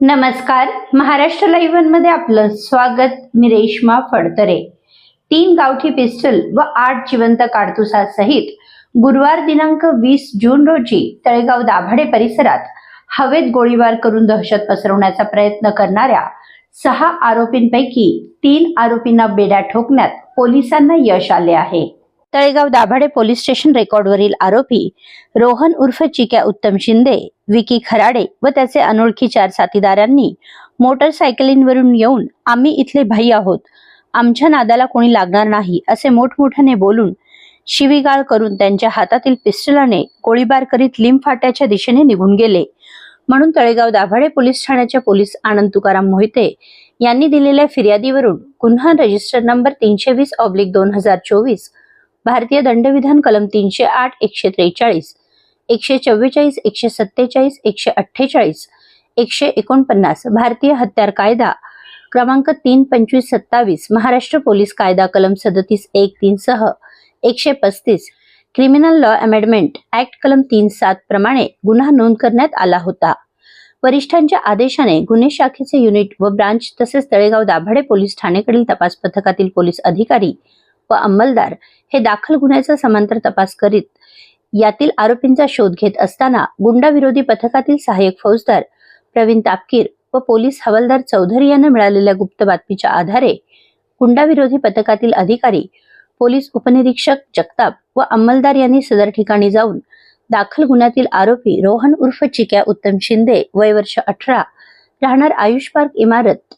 नमस्कार. महाराष्ट्र लाईव्हमध्ये आपलं स्वागत. मी रेश्मा फडतरे. तीन गावठी पिस्टल व आठ जिवंत काडतुसासहित गुरुवार दिनांक वीस जून रोजी तळेगाव दाभाडे परिसरात हवेत गोळीबार करून दहशत पसरवण्याचा प्रयत्न करणाऱ्या सहा आरोपींपैकी तीन आरोपींना बेड्या ठोकण्यात पोलिसांना यश आले आहे. तळेगाव दाभाडे पोलीस स्टेशन रेकॉर्डवरील आरोपी रोहन उर्फ चिक्या उत्तम शिंदे विकी खराडे व त्याचे अनोळखी चार साथीदारांनी मोटरसायकलींवरून येऊन आम्ही इथले भाई आहोत. आमच्या नादाला कोणी लागणार नाही असे मोठमोठ्याने बोलून शिवीगाळ करून त्यांच्या हातातील पिस्टलाने गोळीबार करीत लिंबफाट्याच्या दिशेने निघून गेले. म्हणून तळेगाव दाभाडे पोलीस ठाण्याच्या पोलीस आनंद तुकाराम मोहिते यांनी दिलेल्या फिर्यादीवरून गुन्हा रजिस्टर नंबर तीनशे वीस ऑब्लिक दोन हजार चोवीस भारतीय दंडविधान कलम तीनशे आठ एकशे त्रेचाळीस एकशे चव्वेचाळीस एकशे सत्तेचाळीस एकशे अठ्ठेचाळीस एकशे एकोणपन्नास भारतीय हत्यार कायदा क्रमांक तीन पंचवीस सत्तावीस महाराष्ट्र पोलीस कायदा कलम सदतीस एक तीन सह एकशे पस्तीस क्रिमिनल लॉ अमेंडमेंट ऍक्ट कलम तीन सात प्रमाणे गुन्हा नोंद करण्यात आला होता. वरिष्ठांच्या आदेशाने गुन्हे शाखेचे युनिट व ब्रांच तसेच तळेगाव दाभाडे पोलीस ठाणेकडील तपास पथकातील पोलीस अधिकारी व अंमलदार हे दाखल गुन्ह्याचा समांतर तपास करीत यातील आरोपींचा शोध घेत असताना गुंडाविरोधी पथकातील सहाय्यक फौजदार प्रवीण तापकीर व पोलीस हवालदार चौधरी यांना मिळालेल्या गुप्त बातमीच्या आधारे गुंडाविरोधी पथकातील अधिकारी पोलीस उपनिरीक्षक जगताप व अंमलदार यांनी सदर ठिकाणी जाऊन दाखल गुन्ह्यातील आरोपी रोहन उर्फ चिक्या उत्तम शिंदे वय वर्ष अठरा राहणार आयुष पार्क इमारत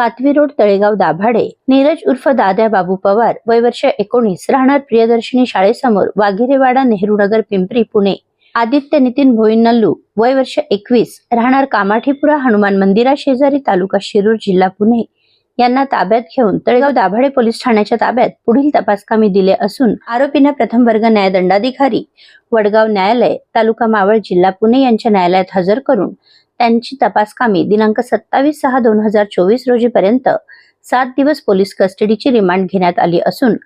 कातवी रोड तळेगाव दाभाडे. नीरज उर्फ दाद्या बाबू पवार वय वर्ष एकोणीस. राहणार प्रियदर्शिनी शाळेसमोर वाघिरेवाडा नेहरू नगर पिंपरी पुणे. आदित्य नितीन भोईनल्लू वय वर्ष एकवीस. राहणार कामाठीपुरा हनुमान मंदिरा शेजारी तालुका शिरूर जिल्हा पुणे. यांना ताब्यात घेऊन तळेगाव दाभाडे पोलीस ठाण्याच्या ताब्यात पुढील तपासकामी दिले असून आरोपींना प्रथम वर्ग न्यायदंडाधिकारी वडगाव न्यायालय तालुका मावळ जिल्हा पुणे यांच्या न्यायालयात हजर करून त्यांची तपासकामी दिनांक सत्तावीस सहा दोन हजार चोवीस रोजी पर्यंत सात दिवस पोलीस कस्टडीची रिमांड घेण्यात आली असून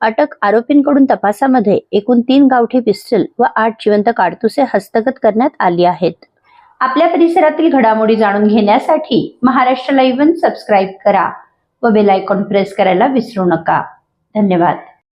अटक आरोपींकडून तपासामध्ये एकूण तीन गावठी पिस्टल व आठ जिवंत काडतुसे हस्तगत करण्यात आली आहेत. आपल्या परिसरातील घडामोडी जाणून घेण्यासाठी महाराष्ट्र लाईव्ह सबस्क्राईब करा व बेल आयकॉन प्रेस करायला विसरू नका. धन्यवाद.